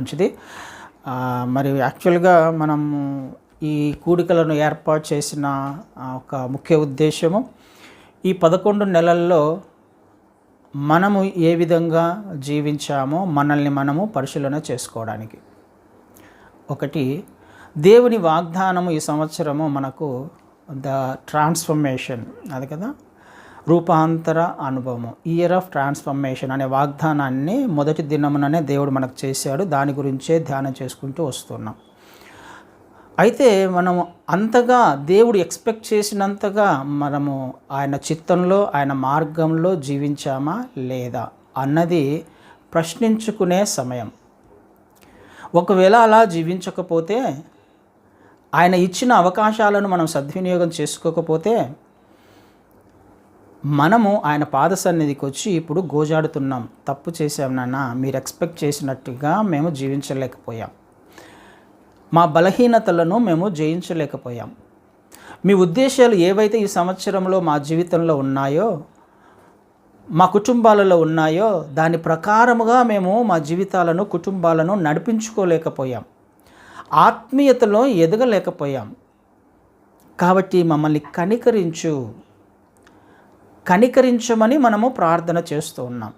మంచిది. మరి యాక్చువల్గా మనం ఈ కూడికలను ఏర్పాటు చేసిన ఒక ముఖ్య ఉద్దేశము ఈ పదకొండు నెలల్లో మనము ఏ విధంగా జీవించామో మనల్ని మనము పరిశీలన చేసుకోవడానికి. ఒకటి దేవుని వాగ్దానము ఈ సంవత్సరము మనకు ద ట్రాన్స్ఫర్మేషన్. అది కదా? రూపాంతర అనుభవము ఇయర్ ఆఫ్ ట్రాన్స్ఫర్మేషన్ అనే వాగ్దానాన్ని మొదటి దినముననే దేవుడు మనకు చేశాడు. దాని గురించే ధ్యానం చేసుకుంటూ వస్తున్నాం. అయితే మనం అంతగా దేవుడు ఎక్స్పెక్ట్ చేసినంతగా మనము ఆయన చిత్తంలో ఆయన మార్గంలో జీవించామా లేదా అన్నది ప్రశ్నించుకునే సమయం. ఒకవేళ అలా జీవించకపోతే ఆయన ఇచ్చిన అవకాశాలను మనం సద్వినియోగం చేసుకోకపోతే మనము ఆయన పాద సన్నిధికి వచ్చి ఇప్పుడు గోజాడుతున్నాం. తప్పు చేసాం నాన్న. మీరు ఎక్స్పెక్ట్ చేసినట్టుగా మేము జీవించలేకపోయాం. మా బలహీనతలను మేము జయించలేకపోయాం. మీ ఉద్దేశాలు ఏవైతే ఈ సంవత్సరంలో మా జీవితంలో ఉన్నాయో మా కుటుంబాలలో ఉన్నాయో దాని ప్రకారముగా మేము మా జీవితాలను కుటుంబాలను నడిపించుకోలేకపోయాం. ఆత్మీయతలో ఎదగలేకపోయాం. కాబట్టి మమ్మల్ని కనికరించు. కనికరించమని మనము ప్రార్థన చేస్తూ ఉన్నాం.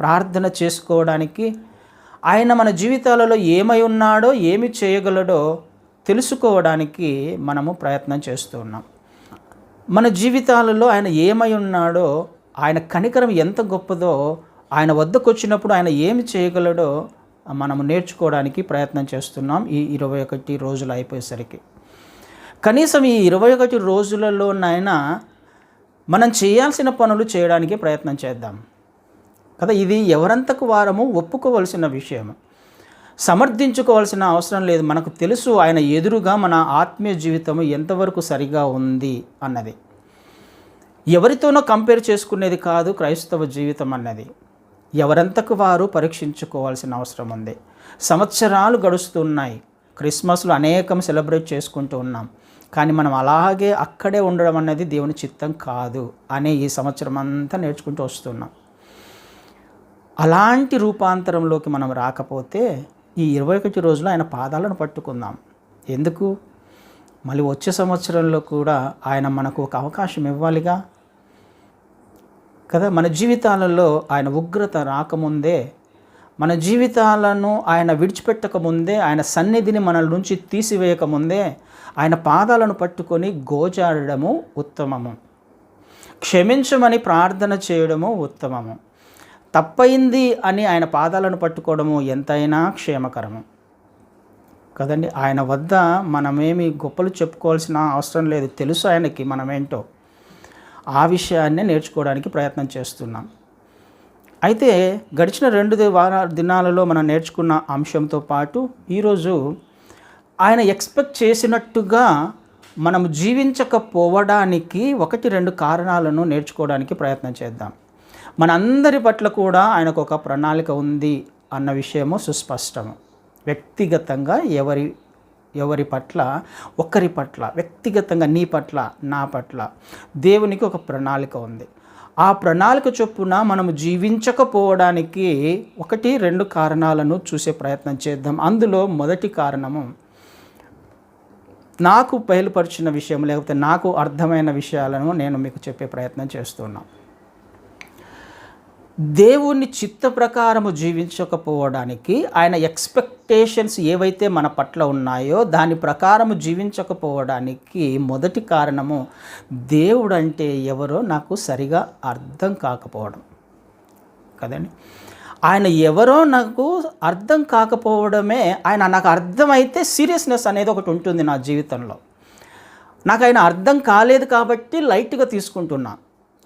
ప్రార్థన చేసుకోవడానికి ఆయన మన జీవితాలలో ఏమై ఉన్నాడో ఏమి చేయగలడో తెలుసుకోవడానికి మనము ప్రయత్నం చేస్తూ ఉన్నాం. మన జీవితాలలో ఆయన ఏమై ఉన్నాడో ఆయన కనికరం ఎంత గొప్పదో ఆయన వద్దకు వచ్చినప్పుడు ఆయన ఏమి చేయగలడో మనము నేర్చుకోవడానికి ప్రయత్నం చేస్తున్నాం ఈ ఇరవై ఒకటి రోజులు అయిపోయేసరికి. కనీసం ఈ ఇరవై ఒకటి రోజులలోనైనా మనం చేయాల్సిన పనులు చేయడానికి ప్రయత్నం చేద్దాం. కదా ఇది ఎవరంతకు వారము ఒప్పుకోవలసిన విషయం సమర్థించుకోవాల్సిన అవసరం లేదు. మనకు తెలుసు ఆయన ఎదురుగా మన ఆత్మీయ జీవితం ఎంతవరకు సరిగా ఉంది అన్నది. ఎవరితోనో కంపేర్ చేసుకునేది కాదు క్రైస్తవ జీవితం అన్నది. ఎవరంతకు వారు పరీక్షించుకోవాల్సిన అవసరం ఉంది. సంవత్సరాలు గడుస్తున్నాయి. క్రిస్మస్లు అనేకం సెలబ్రేట్ చేసుకుంటూ ఉన్నాం. కానీ మనం అలాగే అక్కడే ఉండడం అనేది దేవుని చిత్తం కాదు అనే ఈ సంవత్సరం అంతా నేర్చుకుంటూ వస్తున్నాం. అలాంటి రూపాంతరంలోకి మనం రాకపోతే ఈ ఇరవై ఒకటి రోజులు ఆయన పాదాలను పట్టుకుందాం. ఎందుకు? మళ్ళీ వచ్చే సంవత్సరంలో కూడా ఆయన మనకు ఒక అవకాశం ఇవ్వాలిగా. కదా? మన జీవితాలలో ఆయన ఉగ్రత రాకముందే మన జీవితాలను ఆయన విడిచిపెట్టకముందే ఆయన సన్నిధిని మన నుంచి తీసివేయకముందే ఆయన పాదాలను పట్టుకొని గోజాడము ఉత్తమము. క్షమించమని ప్రార్థన చేయడము ఉత్తమము. తప్పయింది అని ఆయన పాదాలను పట్టుకోవడము ఎంతైనా క్షేమకరము. కదండి ఆయన వద్ద మనమేమి గొప్పలు చెప్పుకోవాల్సిన అవసరం లేదు. తెలుసు ఆయనకి మనమేంటో. ఆ విషయాన్నే నేర్చుకోవడానికి ప్రయత్నం చేస్తున్నాం. అయితే గడిచిన రెండు వార దినాలలో మనం నేర్చుకున్న అంశంతో పాటు ఈరోజు ఆయన ఎక్స్పెక్ట్ చేసినట్టుగా మనం జీవించకపోవడానికి ఒకటి రెండు కారణాలను నేర్చుకోవడానికి ప్రయత్నం చేద్దాం. మనందరి పట్ల కూడా ఆయనకు ఒక ప్రణాళిక ఉంది అన్న విషయము సుస్పష్టము. వ్యక్తిగతంగా ఎవరి ఎవరి పట్ల ఒక్కరి పట్ల వ్యక్తిగతంగా నీ పట్ల నా పట్ల దేవునికి ఒక ప్రణాళిక ఉంది. ఆ ప్రణాళిక చొప్పున మనము జీవించకపోవడానికి ఒకటి రెండు కారణాలను చూసే ప్రయత్నం చేద్దాం. అందులో మొదటి కారణము నాకు బయలుపరిచిన విషయం లేకపోతే నాకు అర్థమైన విషయాలను నేను మీకు చెప్పే ప్రయత్నం చేస్తున్నాను దేవుని చిత్త ప్రకారము జీవించకపోవడానికి ఆయన ఎక్స్పెక్టేషన్స్ ఏవైతే మన పట్ల ఉన్నాయో దాని ప్రకారము జీవించకపోవడానికి మొదటి కారణము దేవుడు అంటే ఎవరో నాకు సరిగా అర్థం కాకపోవడం. కదండి? ఆయన ఎవరో నాకు అర్థం కాకపోవడమే ఆయన నాకు అర్థమైతే సీరియస్నెస్ అనేది ఒకటి ఉంటుంది నా జీవితంలో. నాకు ఆయన అర్థం కాలేదు కాబట్టి లైట్గా తీసుకుంటున్నా.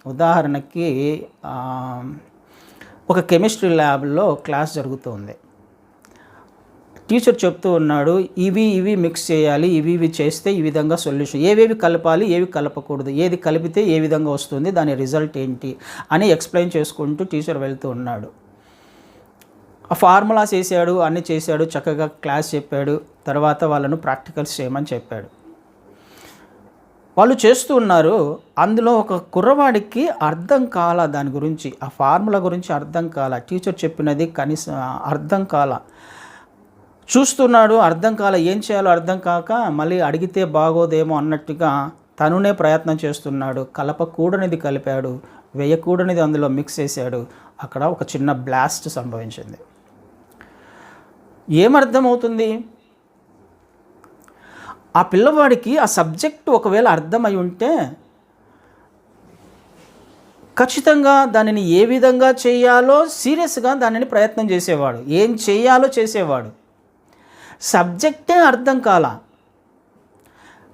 ఉదాహరణకి ఒక కెమిస్ట్రీ ల్యాబ్లో క్లాస్ జరుగుతుంది. టీచర్ చెప్తూ ఉన్నాడు ఇవి ఇవి మిక్స్ చేయాలి ఇవి ఇవి చేస్తే ఈ విధంగా సొల్యూషన్ ఏవేవి కలపాలి ఏవి కలపకూడదు ఏది కలిపితే ఏ విధంగా వస్తుంది దాని రిజల్ట్ ఏంటి అని ఎక్స్ప్లెయిన్ చేసుకుంటూ టీచర్ వెళ్తూ ఉన్నాడు. ఆ ఫార్ములాస్ వేసాడు అన్నీ చేశాడు చక్కగా క్లాస్ చెప్పాడు తర్వాత వాళ్ళను ప్రాక్టికల్స్ చేయమని చెప్పాడు. వాళ్ళు చేస్తూ ఉన్నారు. అందులో ఒక కుర్రవాడికి అర్థం కాల దాని గురించి ఆ ఫార్ములా గురించి అర్థం కాల. టీచర్ చెప్పినది కనీసం అర్థం కాల. చూస్తున్నాడు అర్థం కాల. ఏం చేయాలో అర్థం కాక మళ్ళీ అడిగితే బాగోదేమో అన్నట్టుగా తనునే ప్రయత్నం చేస్తున్నాడు. కలపకూడనిది కలిపాడు. వేయకూడనిది అందులో మిక్స్ చేశాడు. అక్కడ ఒక చిన్న బ్లాస్ట్ సంభవించింది. ఏమర్థమవుతుంది? ఆ పిల్లవాడికి ఆ సబ్జెక్ట్ ఒకవేళ అర్థమై ఉంటే ఖచ్చితంగా దానిని ఏ విధంగా చేయాలో సీరియస్గా దానిని ప్రయత్నం చేసేవాడు. ఏం చేయాలో చేసేవాడు. సబ్జెక్టే అర్థం కాల.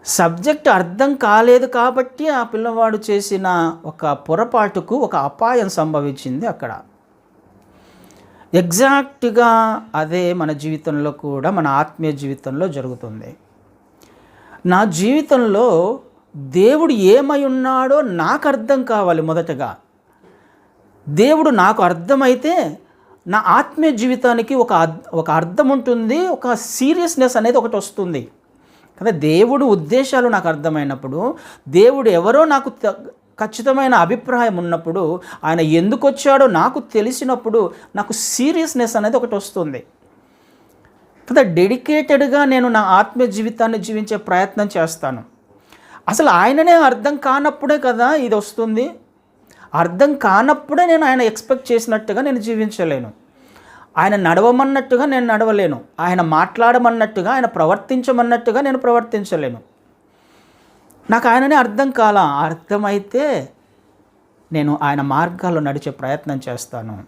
సబ్జెక్ట్ అర్థం కాలేదు కాబట్టి ఆ పిల్లవాడు చేసిన ఒక పొరపాటుకు ఒక అపాయం సంభవించింది అక్కడ. ఎగ్జాక్ట్గా అదే మన జీవితంలో కూడా మన ఆత్మీయ జీవితంలో జరుగుతుంది. నా జీవితంలో దేవుడు ఏమై ఉన్నాడో నాకు అర్థం కావాలి మొదటగా. దేవుడు నాకు అర్థమైతే నా ఆత్మీయ జీవితానికి ఒక ఒక అర్థం ఉంటుంది ఒక సీరియస్నెస్ అనేది ఒకటి వస్తుంది. కదా దేవుడు ఉద్దేశాలు నాకు అర్థమైనప్పుడు దేవుడు ఎవరో నాకు ఖచ్చితమైన అభిప్రాయం ఉన్నప్పుడు ఆయన ఎందుకు వచ్చాడో నాకు తెలిసినప్పుడు నాకు సీరియస్నెస్ అనేది ఒకటి వస్తుంది. కదా డెడికేటెడ్గా నేను నా ఆత్మ జీవితాన్ని జీవించే ప్రయత్నం చేస్తాను. అసలు ఆయననే అర్థం కానప్పుడే కదా ఇది వస్తుంది? అర్థం కానప్పుడే నేను ఆయన ఎక్స్పెక్ట్ చేసినట్టుగా నేను జీవించలేను. ఆయన నడవమన్నట్టుగా నేను నడవలేను. ఆయన మాట్లాడమన్నట్టుగా ఆయన ప్రవర్తించమన్నట్టుగా నేను ప్రవర్తించలేను. నాకు ఆయననే అర్థం కాల? అర్థమైతే నేను ఆయన మార్గాల్లో నడిచే ప్రయత్నం చేస్తాను.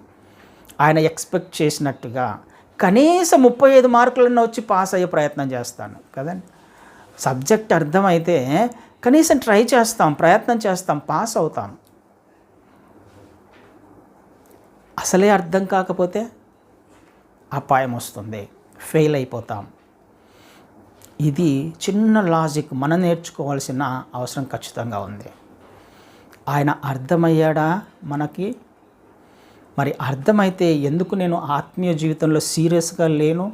ఆయన ఎక్స్పెక్ట్ చేసినట్టుగా. కనీసం ముప్పై ఐదు మార్కులన్నా వచ్చి పాస్ అయ్యే ప్రయత్నం చేస్తాను కదండి? సబ్జెక్ట్ అర్థమైతే కనీసం ట్రై చేస్తాం ప్రయత్నం చేస్తాం పాస్ అవుతాం. అసలే అర్థం కాకపోతే అపాయం వస్తుంది ఫెయిల్ అయిపోతాం. ఇది చిన్న లాజిక్ మనం నేర్చుకోవాల్సిన అవసరం ఖచ్చితంగా ఉంది. ఆయన అర్థమయ్యాడా? మనకి మరి అర్థమైతే ఎందుకు నేను ఆత్మీయ జీవితంలో సీరియస్గా లేను?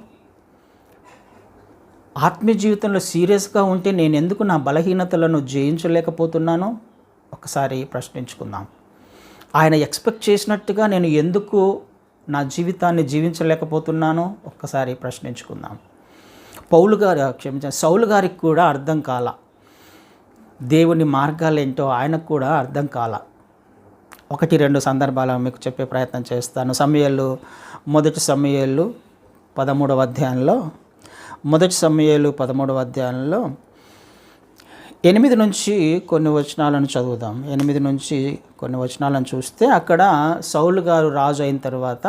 ఆత్మీయ జీవితంలో సీరియస్గా ఉంటే నేను ఎందుకు నా బలహీనతలను జయించలేకపోతున్నానో ఒకసారి ప్రశ్నించుకుందాం. ఆయన ఎక్స్పెక్ట్ చేసినట్టుగా నేను ఎందుకు నా జీవితాన్ని జీవించలేకపోతున్నానో ఒక్కసారి ప్రశ్నించుకుందాం. పౌలు గారు క్షమించాను సౌలు గారికి కూడా అర్థం కాల. దేవుని మార్గాలు ఏంటో ఆయనకు కూడా అర్థం కాల. ఒకటి రెండు సందర్భాలు మీకు చెప్పే ప్రయత్నం చేస్తాను. సమయాలు మొదటి సమయాలు పదమూడవ అధ్యాయంలో మొదటి సమయాలు పదమూడవ అధ్యాయంలో ఎనిమిది నుంచి కొన్ని వచనాలను చదువుదాం. ఎనిమిది నుంచి కొన్ని వచనాలను చూస్తే అక్కడ సౌలు గారు రాజు అయిన తర్వాత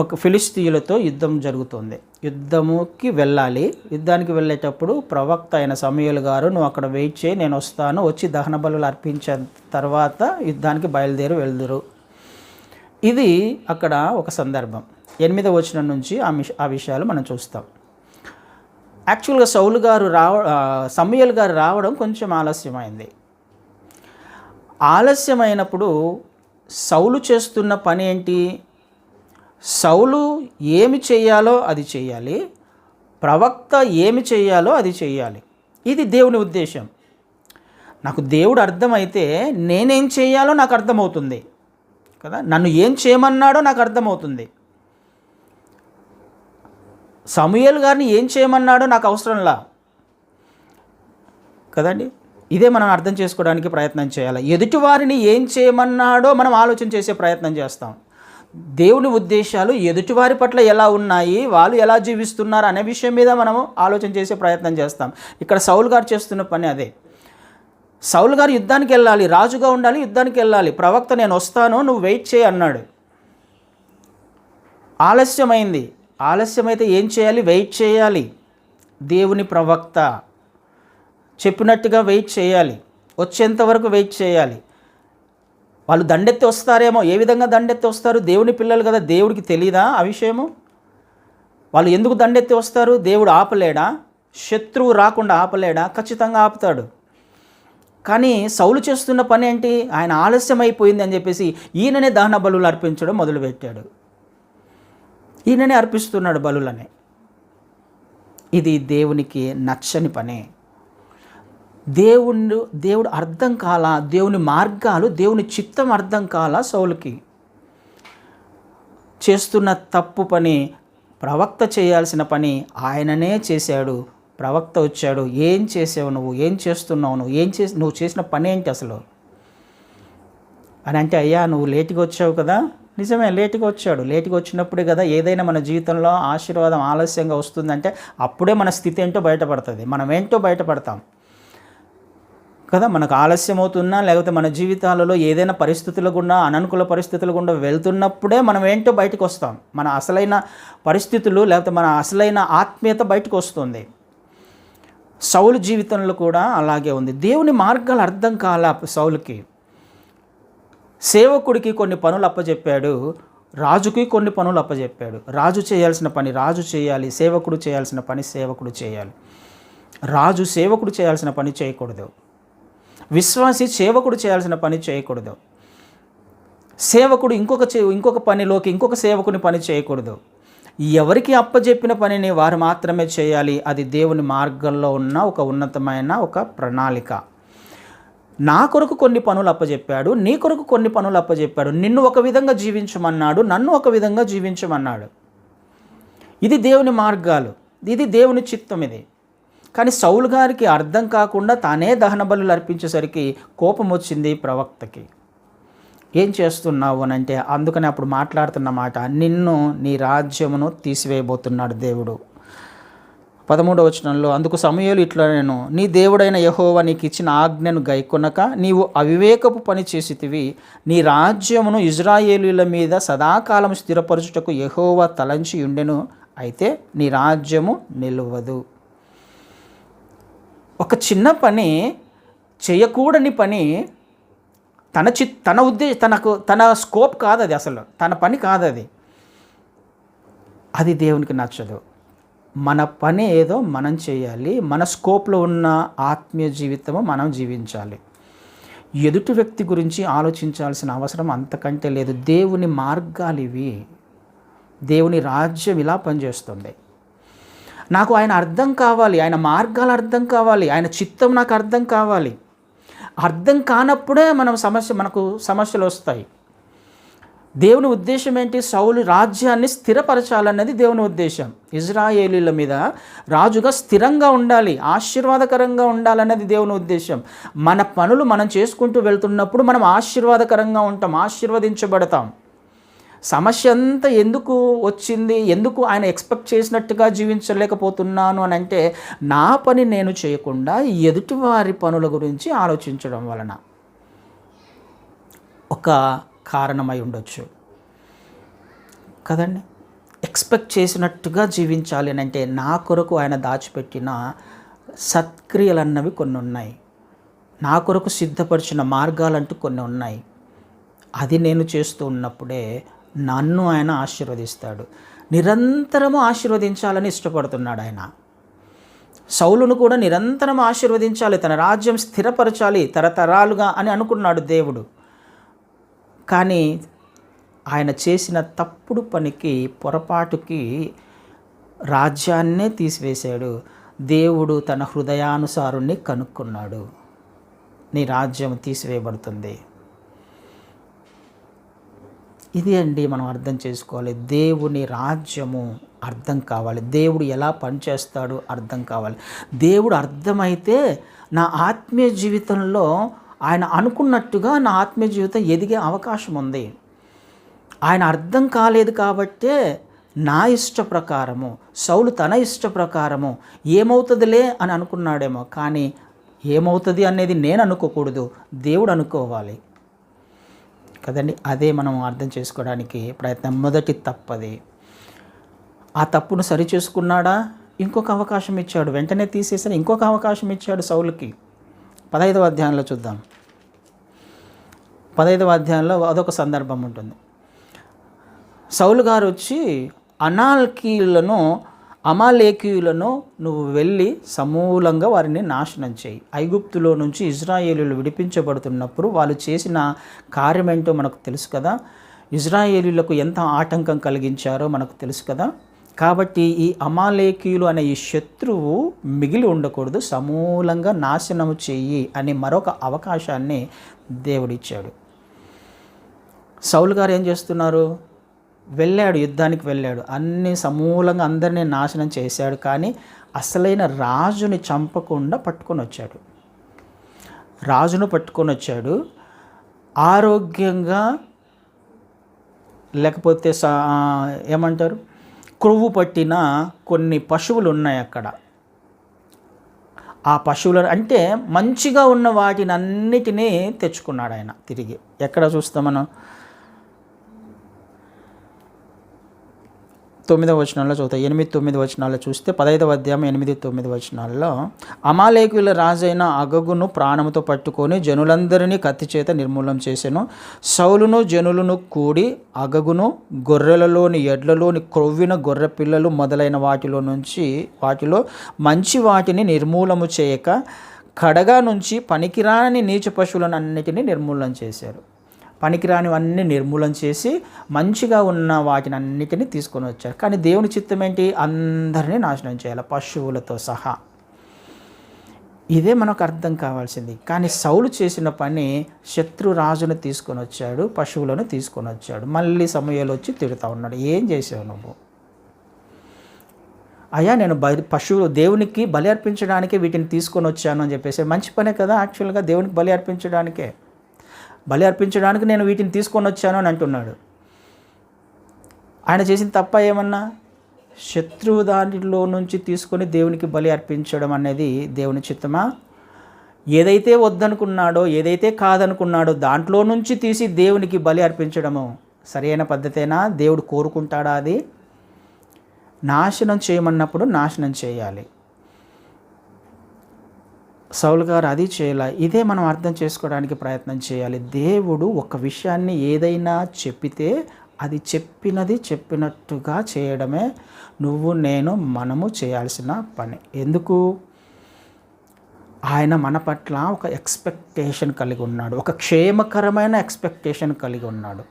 ఒక ఫిలిస్తీయులతో యుద్ధం జరుగుతుంది. యుద్ధముకి వెళ్ళాలి. యుద్ధానికి వెళ్ళేటప్పుడు ప్రవక్త అయిన సమయలు గారు నువ్వు అక్కడ వెయిట్ చేయి నేను వస్తాను. వచ్చి దహన బలులు అర్పించిన తర్వాత యుద్ధానికి బయలుదేరి వెళ్దురు. ఇది అక్కడ ఒక సందర్భం. ఎనిమిదవ వచనం నుంచి ఆ ఆ విషయాలు మనం చూస్తాం. యాక్చువల్గా సౌలు గారు రావ సమయల్ గారు రావడం కొంచెం ఆలస్యమైంది. ఆలస్యమైనప్పుడు సౌలు చేస్తున్న పని ఏంటి? సౌలు ఏమి చేయాలో అది చేయాలి. ప్రవక్త ఏమి చేయాలో అది చేయాలి. ఇది దేవుని ఉద్దేశం. నాకు దేవుడు అర్థమైతే నేనేం చేయాలో నాకు అర్థమవుతుంది. కదా? నన్ను ఏం చేయమన్నాడో నాకు అర్థమవుతుంది. సమూయల్ గారిని ఏం చేయమన్నాడో నాకు అవసరంలా? కదండి? ఇదే మనం అర్థం చేసుకోవడానికి ప్రయత్నం చేయాలి. ఎదుటి వారిని ఏం చేయమన్నాడో మనం ఆలోచన చేసే ప్రయత్నం చేస్తాం. దేవుని ఉద్దేశాలు ఎదుటివారి పట్ల ఎలా ఉన్నాయి వాళ్ళు ఎలా జీవిస్తున్నారు అనే విషయం మీద మనము ఆలోచన చేసే ప్రయత్నం చేస్తాం. ఇక్కడ సౌల్ గారు చేస్తున్న పని అదే. సౌల్ గారు యుద్ధానికి వెళ్ళాలి రాజుగా ఉండాలి యుద్ధానికి వెళ్ళాలి. ప్రవక్త నేను వస్తాను నువ్వు వెయిట్ చేయి అన్నాడు. ఆలస్యమైంది. ఆలస్యమైతే ఏం చేయాలి? వెయిట్ చేయాలి. దేవుని ప్రవక్త చెప్పినట్టుగా వెయిట్ చేయాలి. వచ్చేంత వరకు వెయిట్ చేయాలి. వాళ్ళు దండెత్తి వస్తారేమో ఏ విధంగా దండెత్తి వస్తారు? దేవుని పిల్లలు కదా దేవుడికి తెలీదా ఆ విషయము? వాళ్ళు ఎందుకు దండెత్తి వస్తారు? దేవుడు ఆపలేడా? శత్రువు రాకుండా ఆపలేడా? ఖచ్చితంగా ఆపుతాడు. కానీ సౌలు చేస్తున్న పని ఏంటి? ఆయన ఆలస్యం అయిపోయింది అని చెప్పేసి ఈయననే దహన బలులు అర్పించడం మొదలుపెట్టాడు. ఈయననే అర్పిస్తున్నాడు బలులనే. ఇది దేవునికి నచ్చని పనే. దేవుడు దేవుడు అర్థం కాల దేవుని మార్గాలు దేవుని చిత్తం అర్థం కాల సౌలుకి. చేస్తున్న తప్పు పని ప్రవక్త చేయాల్సిన పని ఆయననే చేశాడు. ప్రవక్త వచ్చాడు. ఏం చేసావు నువ్వు? ఏం చేస్తున్నావు నువ్వు? ఏం చేసి నువ్వు చేసిన పని ఏంటి అసలు? అని అంటే అయ్యా నువ్వు లేటుగా వచ్చావు కదా? నిజమే లేటుగా వచ్చాడు. లేటుగా వచ్చినప్పుడే కదా ఏదైనా మన జీవితంలో ఆశీర్వాదం ఆలస్యంగా వస్తుందంటే అప్పుడే మన స్థితి ఏంటో బయటపడుతుంది. మనం ఏంటో బయటపడతాం. కదా మనకు ఆలస్యం అవుతున్నా లేకపోతే మన జీవితాలలో ఏదైనా పరిస్థితుల గుండా అననుకూల పరిస్థితుల గుండా వెళ్తున్నప్పుడే మనం ఏంటో బయటకు వస్తాం. మన అసలైన పరిస్థితులు లేకపోతే మన అసలైన ఆత్మీయత బయటకు వస్తుంది. సౌలు జీవితంలో కూడా అలాగే ఉంది. దేవుని మార్గాలు అర్థం కాల సౌలుకి. సేవకుడికి కొన్ని పనులు అప్పచెప్పాడు రాజుకి కొన్ని పనులు అప్పచెప్పాడు రాజు చేయాల్సిన పని రాజు చేయాలి సేవకుడు చేయాల్సిన పని సేవకుడు చేయాలి. రాజు సేవకుడు చేయాల్సిన పని చేయకూడదు. విశ్వాసి సేవకుడు చేయాల్సిన పని చేయకూడదు. సేవకుడు ఇంకొక చే ఇంకొక పనిలోకి ఇంకొక సేవకుని పని చేయకూడదు. ఎవరికి అప్పజెప్పిన పనిని వారు మాత్రమే చేయాలి అది దేవుని మార్గంలో ఉన్న ఒక ఉన్నతమైన ఒక ప్రణాళిక. నా కొరకు కొన్ని పనులు అప్పజెప్పాడు నీ కొరకు కొన్ని పనులు అప్పజెప్పాడు నిన్ను ఒక విధంగా జీవించమన్నాడు నన్ను ఒక విధంగా జీవించమన్నాడు. ఇది దేవుని మార్గాలు ఇది దేవుని చిత్తం ఇది. కానీ సౌలు గారికి అర్థం కాకుండా తానే దహన బలులు అర్పించేసరికి కోపం వచ్చింది ప్రవక్తకి. ఏం చేస్తున్నావు అని అంటే అందుకని అప్పుడు మాట్లాడుతున్న మాట నిన్ను నీ రాజ్యమును తీసివేయబోతున్నాడు దేవుడు. పదమూడవ వచనంలో అందుకు సమయాలు ఇట్లా నేను నీ దేవుడైన యహోవా నీకు ఇచ్చిన ఆజ్ఞను గైకొనక నీవు అవివేకపు పని చేసితివి. నీ రాజ్యమును ఇజ్రాయేలీల మీద సదాకాలం స్థిరపరచుటకు యహోవా తలంచి ఉండెను అయితే నీ రాజ్యము నిలవదు. ఒక చిన్న పని చేయకూడని పని తన చి తన ఉద్దేశ తనకు తన స్కోప్ కాదు అది అసలు. తన పని కాదు అది అది దేవునికి నచ్చదు. మన పని ఏదో మనం చేయాలి. మన స్కోప్లో ఉన్న ఆత్మీయ జీవితము మనం జీవించాలి. ఎదుటి వ్యక్తి గురించి ఆలోచించాల్సిన అవసరం అంతకంటే లేదు. దేవుని మార్గాలు ఇవి. దేవుని రాజ్యం ఇలా పనిచేస్తుంది. నాకు ఆయన అర్థం కావాలి ఆయన మార్గాలు అర్థం కావాలి ఆయన చిత్తం నాకు అర్థం కావాలి. అర్థం కానప్పుడే మనం సమస్య మనకు సమస్యలు వస్తాయి. దేవుని ఉద్దేశం ఏంటి? సౌలు రాజ్యాన్ని స్థిరపరచాలన్నది దేవుని ఉద్దేశం. ఇజ్రాయేలీల మీద రాజుగా స్థిరంగా ఉండాలి ఆశీర్వాదకరంగా ఉండాలన్నది దేవుని ఉద్దేశం. మన పనులు మనం చేసుకుంటూ వెళ్తున్నప్పుడు మనం ఆశీర్వాదకరంగా ఉంటాం ఆశీర్వదించబడతాం. సమస్య అంతా ఎందుకు వచ్చింది? ఎందుకు ఆయన ఎక్స్పెక్ట్ చేసినట్టుగా జీవించలేకపోతున్నాను అని అంటే నా పని నేను చేయకుండా ఎదుటివారి పనుల గురించి ఆలోచించడం వలన ఒక కారణమై ఉండొచ్చు. కదండి? ఎక్స్పెక్ట్ చేసినట్టుగా జీవించాలి అని అంటే నా కొరకు ఆయన దాచిపెట్టిన సత్క్రియలు అన్నవి కొన్ని ఉన్నాయి. నా కొరకు సిద్ధపరిచిన మార్గాలంటూ కొన్ని ఉన్నాయి. అది నేను చేస్తూ ఉన్నప్పుడే నన్ను ఆయన ఆశీర్వదిస్తాడు. నిరంతరము ఆశీర్వదించాలని ఇష్టపడుతున్నాడు ఆయన. సౌలును కూడా నిరంతరం ఆశీర్వదించాలి తన రాజ్యం స్థిరపరచాలి తరతరాలుగా అని అనుకున్నాడు దేవుడు. కానీ ఆయన చేసిన తప్పుడు పనికి పొరపాటుకి రాజ్యాన్నే తీసివేశాడు. దేవుడు తన హృదయానుసారుణ్ణి కనుక్కున్నాడు. నీ రాజ్యం తీసివేయబడుతుంది. ఇది అండి మనం అర్థం చేసుకోవాలి. దేవుని రాజ్యము అర్థం కావాలి. దేవుడు ఎలా పనిచేస్తాడు అర్థం కావాలి. దేవుడు అర్థమైతే నా ఆత్మీయ జీవితంలో ఆయన అనుకున్నట్టుగా నా ఆత్మీయ జీవితం ఎదిగే అవకాశం ఉంది. ఆయన అర్థం కాలేదు కాబట్టే నా ఇష్ట ప్రకారము సౌలు తన ఇష్ట ప్రకారము ఏమవుతుందిలే అని అనుకున్నాడేమో. కానీ ఏమవుతుంది అనేది నేను అనుకోకూడదు. దేవుడు అనుకోవాలి. కదండి? అదే మనం అర్థం చేసుకోవడానికి ప్రయత్నం. మొదటి తప్పది. ఆ తప్పును సరిచేసుకున్నాడా? ఇంకొక అవకాశం ఇచ్చాడు. వెంటనే తీసేసిన ఇంకొక అవకాశం ఇచ్చాడు సౌలుకి. పదహైదవ అధ్యాయంలో చూద్దాం. పదహైదవ అధ్యాయంలో అదొక సందర్భం ఉంటుంది. సౌలు గారు వచ్చి అనాల్కీలను అమాలేకీయులను నువ్వు వెళ్ళి సమూలంగా వారిని నాశనం చేయి. ఐగుప్తులో నుంచి ఇజ్రాయేలీలు విడిపించబడుతున్నప్పుడు వాళ్ళు చేసిన కార్యం ఏంటో మనకు తెలుసు కదా? ఇజ్రాయేలీలకు ఎంత ఆటంకం కలిగించారో మనకు తెలుసు కదా? కాబట్టి ఈ అమాలేకీయులు అనే ఈ శత్రువు మిగిలి ఉండకూడదు సమూలంగా నాశనము చెయ్యి అనే మరొక అవకాశాన్ని దేవుడిచ్చాడు. సౌలు గారు ఏం చేస్తున్నారు? వెళ్ళాడు యుద్ధానికి వెళ్ళాడు. అన్ని సమూలంగా అందరినీ నాశనం చేశాడు కానీ అసలైన రాజుని చంపకుండా పట్టుకొని వచ్చాడు. రాజును పట్టుకొని వచ్చాడు. ఆరోగ్యంగా లేకపోతే సా ఏమంటారు? క్రొవ్వు పట్టిన కొన్ని పశువులు ఉన్నాయి అక్కడ. ఆ పశువులను అంటే మంచిగా ఉన్న వాటిని అన్నిటినీ తెచ్చుకున్నాడు ఆయన తిరిగి. ఎక్కడ చూస్తాం మనం? తొమ్మిదవ వచనంలో చదువుతాయి ఎనిమిది తొమ్మిది వచనాల్లో చూస్తే పదహైదవ అధ్యాయం ఎనిమిది తొమ్మిది వచనాల్లో అమాలేకుల రాజైన అగగును ప్రాణముతో పట్టుకొని జనులందరినీ కత్తి చేత నిర్మూలం చేశాను సౌలును జనులను కూడి అగగును గొర్రెలలోని ఎడ్లలోని క్రొవ్విన గొర్రె పిల్లలు మొదలైన వాటిలో నుంచి వాటిలో మంచి వాటిని నిర్మూలము చేయక కడగా నుంచి పనికిరాని నీచ పశువులను అన్నిటినీ నిర్మూలన చేశారు. పనికిరానివన్నీ నిర్మూలన చేసి మంచిగా ఉన్న వాటిని అన్నిటినీ తీసుకొని వచ్చారు. కానీ దేవుని చిత్తం ఏంటి? అందరినీ నాశనం చేయాలి పశువులతో సహా. ఇదే మనకు అర్థం కావాల్సింది. కానీ సౌలు చేసిన పని శత్రు రాజును తీసుకొని వచ్చాడు పశువులను తీసుకొని వచ్చాడు. మళ్ళీ సమయాలు వచ్చి తిడుతూ ఉన్నాడు. ఏం చేసావు నువ్వు? అయ్యా నేను బలి పశువులు దేవునికి బలి అర్పించడానికే వీటిని తీసుకొని వచ్చాను అని చెప్పేసి. మంచి పనే కదా యాక్చువల్గా దేవునికి బలి అర్పించడానికే. బలి అర్పించడానికి నేను వీటిని తీసుకొని వచ్చాను అని అంటున్నాడు. ఆయన చేసిన తప్ప ఏమన్నా? శత్రువు దానిలో నుంచి తీసుకొని దేవునికి బలి అర్పించడం అనేది దేవుని చిత్తమా? ఏదైతే వద్దనుకున్నాడో ఏదైతే కాదనుకున్నాడో దాంట్లో నుంచి తీసి దేవునికి బలి అర్పించడము సరైన పద్ధతేనా? దేవుడు కోరుకుంటాడా అది? నాశనం చేయమన్నప్పుడు నాశనం చేయాలి. సౌలు గారు అది చేయాలి? ఇదే మనం అర్థం చేసుకోవడానికి ప్రయత్నం చేయాలి. దేవుడు ఒక విషయాన్ని ఏదైనా చెప్పితే అది చెప్పినది చెప్పినట్టుగా చేయడమే నువ్వు నేను మనము చేయాల్సిన పని. ఎందుకు? ఆయన మన పట్ల ఒక ఎక్స్పెక్టేషన్ కలిగి ఉన్నాడు. ఒక క్షేమకరమైన ఎక్స్పెక్టేషన్ కలిగి ఉన్నాడు.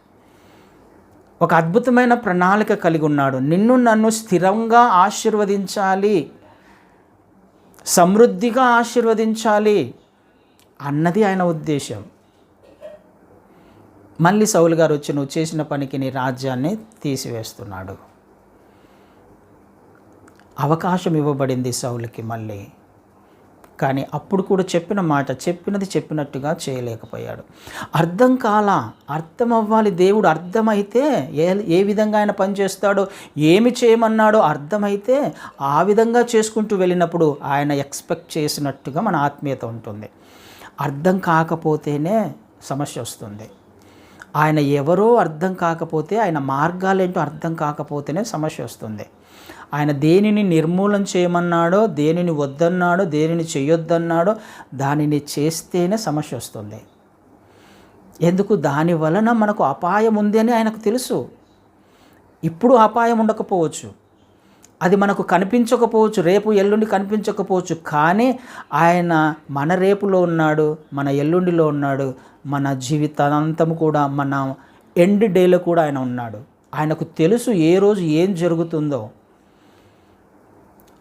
ఒక అద్భుతమైన ప్రణాళిక కలిగి ఉన్నాడు. నిన్ను నన్ను స్థిరంగా ఆశీర్వదించాలి. సమృద్ధిగా ఆశీర్వదించాలి అన్నది ఆయన ఉద్దేశం. మళ్ళీ సౌలు గారు వచ్చి నువ్వు చేసిన పనికి నీ రాజ్యాన్ని తీసివేస్తున్నాడు. అవకాశం ఇవ్వబడింది సౌలుకి మళ్ళీ. కానీ అప్పుడు కూడా చెప్పిన మాట చెప్పినది చెప్పినట్టుగా చేయలేకపోయాడు. అర్థం కాల? అర్థం అవ్వాలి దేవుడు. అర్థమైతే ఏ ఏ విధంగా ఆయన పనిచేస్తాడో ఏమి చేయమన్నాడో అర్థమైతే ఆ విధంగా చేసుకుంటూ వెళ్ళినప్పుడు ఆయన ఎక్స్పెక్ట్ చేసినట్టుగా మన ఆత్మీయత ఉంటుంది. అర్థం కాకపోతేనే సమస్య వస్తుంది. ఆయన ఎవరో అర్థం కాకపోతే ఆయన మార్గాలేంటో అర్థం కాకపోతేనే సమస్య వస్తుంది. ఆయన దేనిని నిర్మూలన చేయమన్నాడో దేనిని వద్దన్నాడో దేనిని చేయొద్దన్నాడో దానిని చేస్తేనే సమస్య వస్తుంది. ఎందుకు? దాని వలన మనకు అపాయం ఉంది అని ఆయనకు తెలుసు. ఇప్పుడు అపాయం ఉండకపోవచ్చు. అది మనకు కనిపించకపోవచ్చు. రేపు ఎల్లుండి కనిపించకపోవచ్చు. కానీ ఆయన మన రేపులో ఉన్నాడు మన ఎల్లుండిలో ఉన్నాడు మన జీవితాంతం కూడా మన ఎండ్ డేలో కూడా ఆయన ఉన్నాడు. ఆయనకు తెలుసు ఏ రోజు ఏం జరుగుతుందో.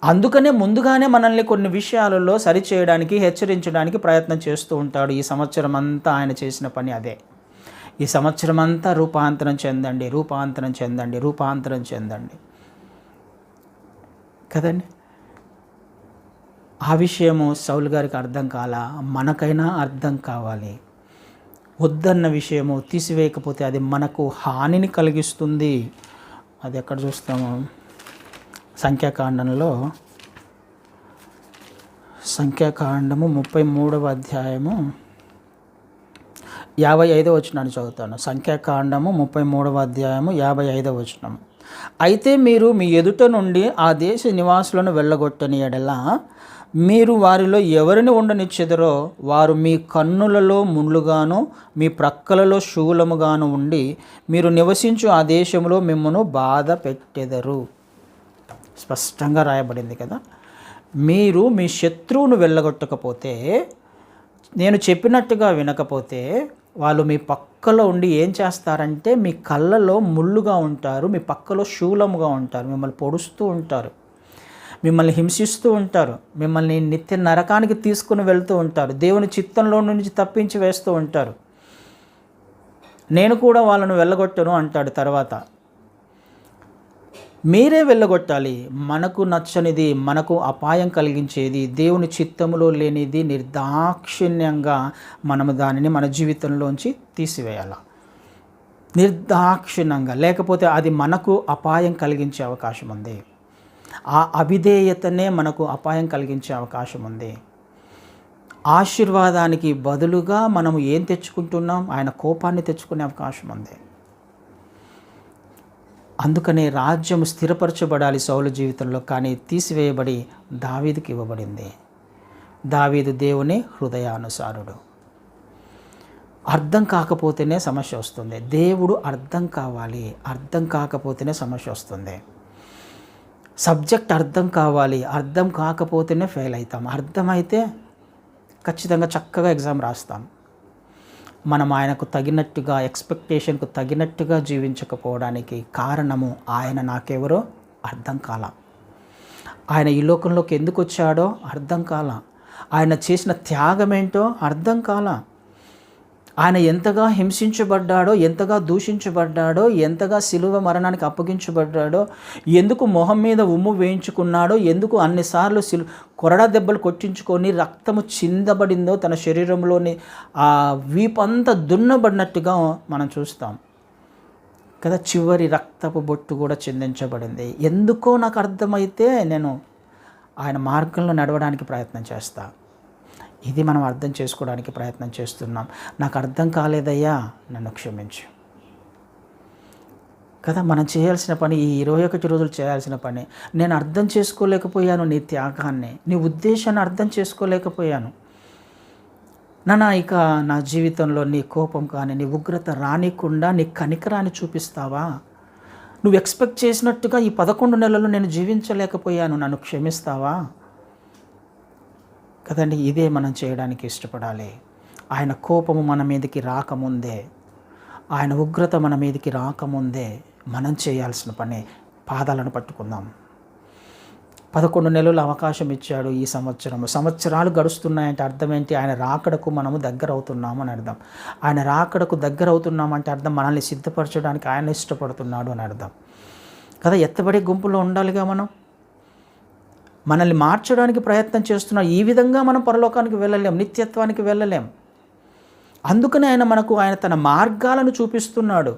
అందుకనే ముందుగానే మనల్ని కొన్ని విషయాలలో సరిచేయడానికి హెచ్చరించడానికి ప్రయత్నం చేస్తూ ఉంటాడు. ఈ సంవత్సరం అంతా ఆయన చేసిన పని అదే. ఈ సంవత్సరం అంతా రూపాంతరం చెందండి రూపాంతరం చెందండి రూపాంతరం చెందండి. కదండి? ఆ విషయము సౌలు గారికి అర్థం కాలా మనకైనా అర్థం కావాలి. వద్దన్న విషయము తీసివేయకపోతే అది మనకు హానిని కలిగిస్తుంది. అది ఎక్కడ చూస్తాము? సంఖ్యాకాండంలో సంఖ్యాకాండము ముప్పై మూడవ అధ్యాయము యాభై ఐదవ వచనాన్ని చదువుతాను. సంఖ్యాకాండము ముప్పై మూడవ అధ్యాయము యాభై ఐదవ వచనము అయితే మీరు మీ ఎదుట నుండి ఆ దేశ నివాసులను వెళ్ళగొట్టని ఎడలా మీరు వారిలో ఎవరిని ఉండనిచ్చెదరో వారు మీ కన్నులలో ముళ్ళుగాను మీ ప్రక్కలలో శూలముగాను ఉండి మీరు నివసించు ఆ దేశంలో మిమ్మను బాధ పెట్టెదరు స్పష్టంగా రాయబడింది కదా. మీరు మీ శత్రువును వెళ్ళగొట్టకపోతే నేను చెప్పినట్టుగా వినకపోతే వాళ్ళు మీ పక్కలో ఉండి ఏం చేస్తారంటే మీ కళ్ళలో ముళ్ళుగా ఉంటారు మీ పక్కలో శూలముగా ఉంటారు మిమ్మల్ని పొడుస్తూ ఉంటారు మిమ్మల్ని హింసిస్తూ ఉంటారు మిమ్మల్ని నిత్య నరకానికి తీసుకుని వెళ్తూ ఉంటారు దేవుని చిత్తంలో నుంచి తప్పించి వేస్తూ ఉంటారు. నేను కూడా వాళ్ళను వెళ్ళగొట్టను అంటాడు తర్వాత. మీరే వెళ్ళగొట్టాలి. మనకు నచ్చనిది మనకు అపాయం కలిగించేది దేవుని చిత్తములో లేనిది నిర్దాక్షిణ్యంగా మనము దానిని మన జీవితంలోంచి తీసివేయాలి. నిర్దాక్షిణ్యంగా లేకపోతే అది మనకు అపాయం కలిగించే అవకాశం ఉంది. ఆ అవిధేయతనే మనకు అపాయం కలిగించే అవకాశం ఉంది. ఆశీర్వాదానికి బదులుగా మనము ఏం తెచ్చుకుంటున్నాం? ఆయన కోపాన్ని తెచ్చుకునే అవకాశం ఉంది. అందుకనే రాజ్యం స్థిరపరచబడాలి సౌల జీవితంలో కానీ తీసివేయబడి దావీదుకి ఇవ్వబడింది. దావీదు దేవుని హృదయానుసారుడు. అర్థం కాకపోతేనే సమస్య వస్తుంది. దేవుడు అర్థం కావాలి. అర్థం కాకపోతేనే సమస్య వస్తుంది. సబ్జెక్ట్ అర్థం కావాలి. అర్థం కాకపోతేనే ఫెయిల్ అవుతాం. అర్థమైతే ఖచ్చితంగా చక్కగా ఎగ్జామ్ రాస్తాం. మనం ఆయనకు తగినట్టుగా ఎక్స్పెక్టేషన్కు తగినట్టుగా జీవించకపోవడానికి కారణము ఆయన నాకెవరో అర్థం కాల. ఆయన ఈ లోకంలోకి ఎందుకు వచ్చాడో అర్థం కాల. ఆయన చేసిన త్యాగం ఏంటో అర్థం కాల. ఆయన ఎంతగా హింసించబడ్డాడో ఎంతగా దూషించబడ్డాడో ఎంతగా శిలువ మరణానికి అప్పగించబడ్డాడో ఎందుకు మొహం మీద ఉమ్ము వేయించుకున్నాడో ఎందుకు అన్నిసార్లు సిలు కొరడా దెబ్బలు కొట్టించుకొని రక్తము చిందబడిందో తన శరీరంలోని ఆ వీపంతా దున్నబడినట్టుగా మనం చూస్తాం. కదా చివరి రక్తపు బొట్టు కూడా చిందించబడింది. ఎందుకో నాకు అర్థమైతే నేను ఆయన మార్గంలో నడవడానికి ప్రయత్నం చేస్తాను ఇది మనం అర్థం చేసుకోవడానికి ప్రయత్నం చేస్తున్నాం. నాకు అర్థం కాలేదయ్యా నన్ను క్షమించు. కదా మనం చేయాల్సిన పని ఈ ఇరవై ఒకటి రోజులు చేయాల్సిన పని నేను అర్థం చేసుకోలేకపోయాను నీ త్యాగాన్ని నీ ఉద్దేశాన్ని అర్థం చేసుకోలేకపోయాను. నాన్న ఇక నా జీవితంలో నీ కోపం కానీ నీ ఉగ్రత రానికుండా నీ కనికరాన్ని చూపిస్తావా? నువ్వు ఎక్స్పెక్ట్ చేసినట్టుగా ఈ పదకొండు నెలలు నేను జీవించలేకపోయాను నన్ను క్షమిస్తావా? కదండి ఇదే మనం చేయడానికి ఇష్టపడాలి. ఆయన కోపము మన మీదకి రాకముందే ఆయన ఉగ్రత మన మీదకి రాకముందే మనం చేయాల్సిన పని పాదాలను పట్టుకుందాం. పదకొండు నెలలు అవకాశం ఇచ్చాడు ఈ సంవత్సరం సంవత్సరాలు గడుస్తున్నాయంటే అర్థం ఏంటి ఆయన రాకడకు మనము దగ్గర అవుతున్నాము అని అర్థం. ఆయన రాకడకు దగ్గర అవుతున్నామంటే అర్థం మనల్ని సిద్ధపరచడానికి ఆయన ఇష్టపడుతున్నాడు అని అర్థం. కదా ఎత్తబడే గుంపులో ఉండాలిగా మనం? మనల్ని మార్చడానికి ప్రయత్నం చేస్తున్నాం ఈ విధంగా మనం పరలోకానికి వెళ్ళలేం నిత్యత్వానికి వెళ్ళలేం. అందుకనే ఆయన మనకు ఆయన తన మార్గాలను చూపిస్తున్నాడు.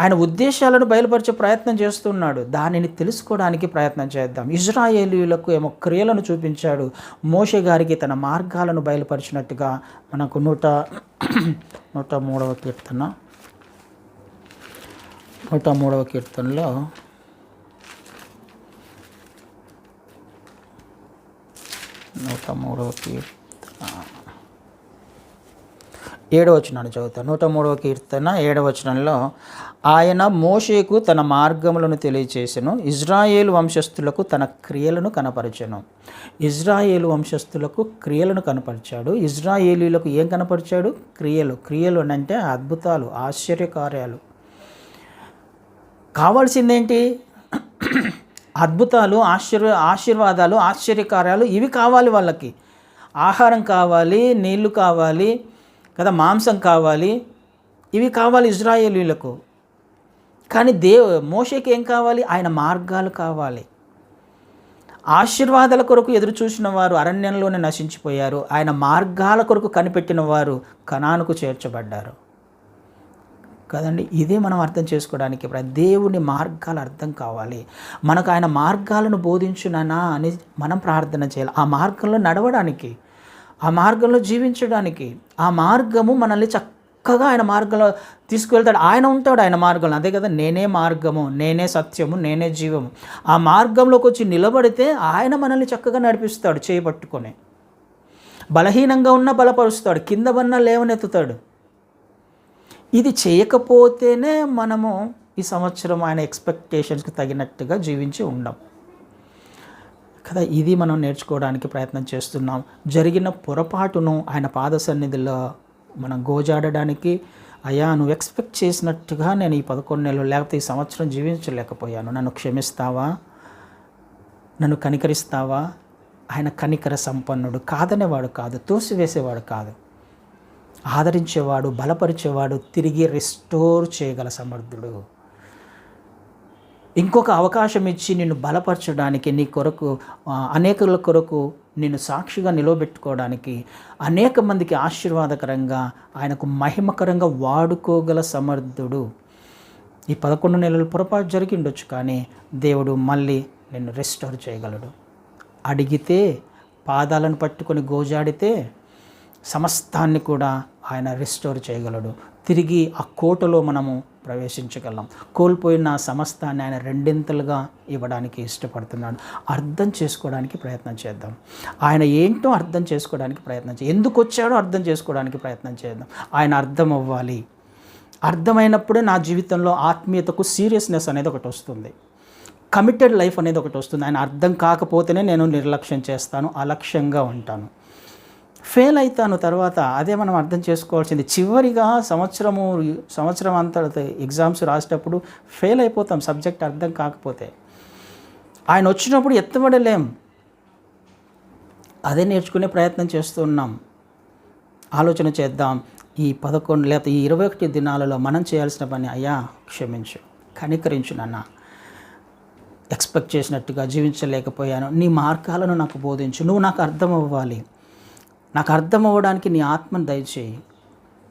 ఆయన ఉద్దేశాలను బయలుపరిచే ప్రయత్నం చేస్తున్నాడు. దానిని తెలుసుకోవడానికి ప్రయత్నం చేద్దాం. ఇజ్రాయేలీలకు ఏమో క్రియలను చూపించాడు. మోషే గారికి తన మార్గాలను బయలుపరిచినట్టుగా మనకు నూట నూట మూడవ కీర్తన నూట మూడవ కీర్తనలో నూట మూడవ కీర్తన. ఏడవ వచనాన్ని చదువుతాను. నూట మూడవ కీర్తన ఏడవ వచనంలో ఆయన మోషేకు తన మార్గములను తెలియచేసెను ఇజ్రాయేల్ వంశస్థులకు తన క్రియలను కనపరిచాను. ఇజ్రాయేలు వంశస్థులకు క్రియలను కనపరిచాడు. ఇజ్రాయేలీలకు ఏం కనపరిచాడు? క్రియలు. క్రియలు అని అంటే అద్భుతాలు ఆశ్చర్యకార్యాలు. కావాల్సిందేంటి? అద్భుతాలు ఆశీర్వ ఆశీర్వాదాలు ఆశ్చర్యకార్యాలు ఇవి కావాలి వాళ్ళకి. ఆహారం కావాలి నీళ్ళు కావాలి కదా మాంసం కావాలి ఇవి కావాలి ఇజ్రాయేలీలకు. కానీ దేవ్ మోషకి ఏం కావాలి? ఆయన మార్గాలు కావాలి. ఆశీర్వాదాల కొరకు ఎదురు చూసిన వారు అరణ్యంలోనే నశించిపోయారు. ఆయన మార్గాల కొరకు కనిపెట్టిన వారు కణానుకు చేర్చబడ్డారు. కదండి. ఇదే మనం అర్థం చేసుకోవడానికి దేవుని మార్గాలు అర్థం కావాలి. మనకు ఆయన మార్గాలను బోధించుననా అని మనం ప్రార్థన చేయాలి. ఆ మార్గంలో నడవడానికి ఆ మార్గంలో జీవించడానికి ఆ మార్గము మనల్ని చక్కగా ఆయన మార్గంలో తీసుకువెళ్తాడు. ఆయన ఉంటాడు ఆయన మార్గంలో. అదే కదా నేనే మార్గము నేనే సత్యము నేనే జీవము. ఆ మార్గంలోకి వచ్చి నిలబడితే ఆయన మనల్ని చక్కగా నడిపిస్తాడు చేపట్టుకొని బలహీనంగా ఉన్న బలపరుస్తాడు. కింద వన్న లేవనెత్తుతాడు. ఇది చేయకపోతేనే మనము ఈ సంవత్సరం ఆయన ఎక్స్పెక్టేషన్స్కి తగినట్టుగా జీవించి ఉండం. కదా ఇది మనం నేర్చుకోవడానికి ప్రయత్నం చేస్తున్నాం. జరిగిన పొరపాటును ఆయన పాద సన్నిధిలో మనం గోజాడడానికి అయ్యా నువ్వు ఎక్స్పెక్ట్ చేసినట్టుగా నేను ఈ పదకొండు నెలలు లేకపోతే ఈ సంవత్సరం జీవించలేకపోయాను. నన్ను క్షమిస్తావా? నన్ను కనికరిస్తావా? ఆయన కనికర సంపన్నుడు కాదనేవాడు కాదు తోసివేసేవాడు కాదు. ఆదరించేవాడు బలపరిచేవాడు తిరిగి రిస్టోర్ చేయగల సమర్థుడు. ఇంకొక అవకాశం ఇచ్చి నిన్ను బలపరచడానికి నీ కొరకు అనేకుల కొరకు నిన్ను సాక్షిగా నిలవబెట్టుకోవడానికి అనేక మందికి ఆశీర్వాదకరంగా ఆయనకు మహిమకరంగా వాడుకోగల సమర్థుడు. ఈ పదకొండు నెలలు పొరపాటు జరిగి ఉండొచ్చు కానీ దేవుడు మళ్ళీ నిన్ను రెస్టోర్ చేయగలడు. అడిగితే పాదాలను పట్టుకొని గోజాడితే సమస్తాన్ని కూడా ఆయన రిస్టోర్ చేయగలడు. తిరిగి ఆ కోటలో మనము ప్రవేశించగలం. కోల్పోయిన సమస్తాన్ని ఆయన రెండింతలుగా ఇవ్వడానికి ఇష్టపడుతున్నాడు. అర్థం చేసుకోవడానికి ప్రయత్నం చేద్దాం. ఆయన ఏంటో అర్థం చేసుకోవడానికి ప్రయత్నం చేద్దాం ఎందుకు వచ్చాడో అర్థం చేసుకోవడానికి ప్రయత్నం చేద్దాం. ఆయన అర్థం అవ్వాలి అర్థమైనప్పుడే నా జీవితంలో ఆత్మీయతకు సీరియస్నెస్ అనేది ఒకటి వస్తుంది. కమిటెడ్ లైఫ్ అనేది ఒకటి వస్తుంది. ఆయన అర్థం కాకపోతేనే నేను నిర్లక్ష్యం చేస్తాను అలక్ష్యంగా ఉంటాను. ఫెయిల్ అవుతాను తర్వాత అదే మనం అర్థం చేసుకోవాల్సింది. చివరిగా సంవత్సరము సంవత్సరం అంతా ఎగ్జామ్స్ రాసేటప్పుడు ఫెయిల్ అయిపోతాం సబ్జెక్ట్ అర్థం కాకపోతే. ఆయన వచ్చినప్పుడు ఎత్తబడలేం. అదే నేర్చుకునే ప్రయత్నం చేస్తున్నాం ఆలోచన చేద్దాం. ఈ పదకొండు లేకపోతే ఈ ఇరవై ఒకటి దినాలలో మనం చేయాల్సిన పని అయ్యా క్షమించు కనికరించు నాన్న. ఎక్స్పెక్ట్ చేసినట్టుగా జీవించలేకపోయాను. నీ మార్గాలను నాకు బోధించు. నువ్వు నాకు అర్థం అవ్వాలి. నాకు అర్థం అవ్వడానికి నీ ఆత్మను దయచేయి.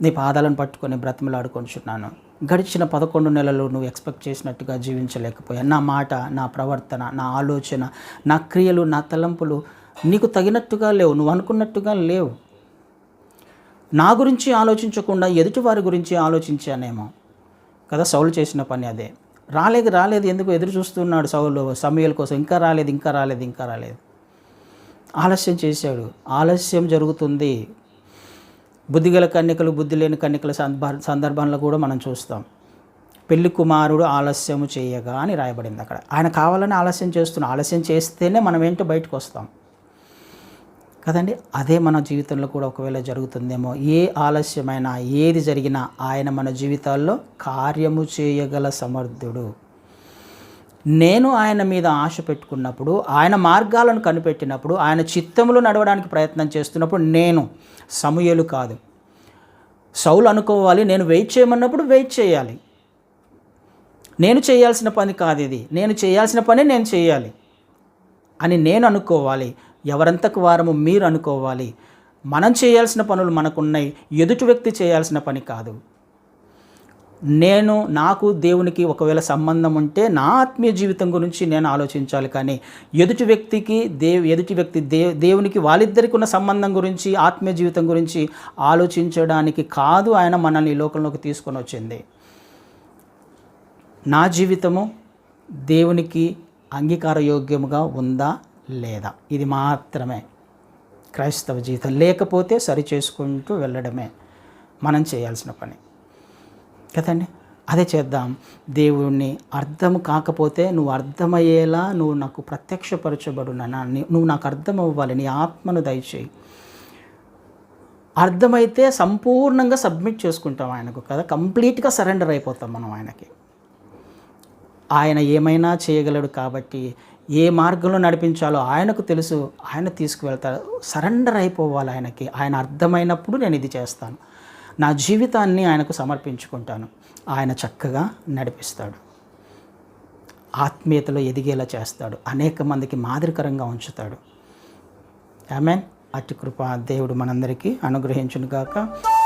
నీ పాదాలను పట్టుకొని బ్రతిమలాడుకొంచున్నాను గడిచిన పదకొండు నెలలు నువ్వు ఎక్స్పెక్ట్ చేసినట్టుగా జీవించలేకపోయా నా మాట నా ప్రవర్తన నా ఆలోచన నా క్రియలు నా తలంపులు నీకు తగినట్టుగా లేవు. నువ్వు అనుకున్నట్టుగా లేవు. నా గురించి ఆలోచించకుండా ఎదుటి వారి గురించి ఆలోచించానేమో. కదా సౌలు చేసిన పని అదే. రాలేదు రాలేదు ఎందుకు ఎదురు చూస్తున్నాడు సౌలు. సమయాల కోసం ఇంకా రాలేదు ఇంకా రాలేదు ఇంకా రాలేదు. ఆలస్యం చేశాడు. ఆలస్యం జరుగుతుంది. బుద్ధిగల కన్యకలు బుద్ధి లేని కన్యకల సందర్భంలో కూడా మనం చూస్తాం. పెళ్ళి కుమారుడు ఆలస్యము చేయగా అని రాయబడింది అక్కడ. ఆయన కావాలని ఆలస్యం చేస్తున్న ఆలస్యం చేస్తేనే మనం ఏంటో బయటకు వస్తాం. కదండి? అదే మన జీవితంలో కూడా ఒకవేళ జరుగుతుందేమో ఏ ఆలస్యమైనా ఏది జరిగినా ఆయన మన జీవితాల్లో కార్యము చేయగల సమర్థుడు. నేను ఆయన మీద ఆశ పెట్టుకున్నప్పుడు ఆయన మార్గాలను కనిపెట్టినప్పుడు ఆయన చిత్తములు నడవడానికి ప్రయత్నం చేస్తున్నప్పుడు నేను సమయలు కాదు. సౌలు అనుకోవాలి నేను వెయిట్ చేయమన్నప్పుడు వెయిట్ చేయాలి. నేను చేయాల్సిన పని కాదు ఇది. నేను చేయాల్సిన పని నేను చేయాలి అని నేను అనుకోవాలి. ఎవరంతకు వారము మీరు అనుకోవాలి. మనం చేయాల్సిన పనులు మనకున్నాయి. ఎదుటి వ్యక్తి చేయాల్సిన పని కాదు. నేను నాకు దేవునికి ఒకవేళ సంబంధం ఉంటే నా ఆత్మీయ జీవితం గురించి నేను ఆలోచించాలి. కానీ ఎదుటి వ్యక్తికి దేవు ఎదుటి వ్యక్తి దే దేవునికి వాళ్ళిద్దరికి ఉన్న సంబంధం గురించి ఆత్మీయ జీవితం గురించి ఆలోచించడానికి కాదు ఆయన మనల్ని ఈ లోకంలోకి తీసుకొని వచ్చింది. నా జీవితము దేవునికి అంగీకారయోగ్యముగా ఉందా లేదా? ఇది మాత్రమే. క్రైస్తవ జీవితం లేకపోతే సరి చేసుకుంటూ వెళ్ళడమే. మనం చేయాల్సిన పని. కదండి? అదే చేద్దాం. దేవుణ్ణి అర్థం కాకపోతే నువ్వు అర్థమయ్యేలా నువ్వు నాకు ప్రత్యక్షపరచబడు నాన్న. నువ్వు నాకు అర్థం అవ్వాలి నీ ఆత్మను దయచేయి. అర్థమైతే సంపూర్ణంగా సబ్మిట్ చేసుకుంటాం ఆయనకు కదా. కంప్లీట్గా సరెండర్ అయిపోతాం మనం ఆయనకి. ఆయన ఏమైనా చేయగలడు కాబట్టి ఏ మార్గంలో నడిపించాలో ఆయనకు తెలుసు. ఆయన తీసుకువెళ్తాడు. సరెండర్ అయిపోవాలి ఆయనకి. ఆయన అర్థమైనప్పుడు నేను ఇది చేస్తాను. నా జీవితాన్ని ఆయనకు సమర్పించుకుంటాను. ఆయన చక్కగా నడిపిస్తాడు. ఆత్మీయతలో ఎదిగేలా చేస్తాడు. అనేక మందికి మాదిరికరంగా ఉంచుతాడు. మీన్ అట్టి కృప దేవుడు మనందరికీ అనుగ్రహించునుగాక. గాక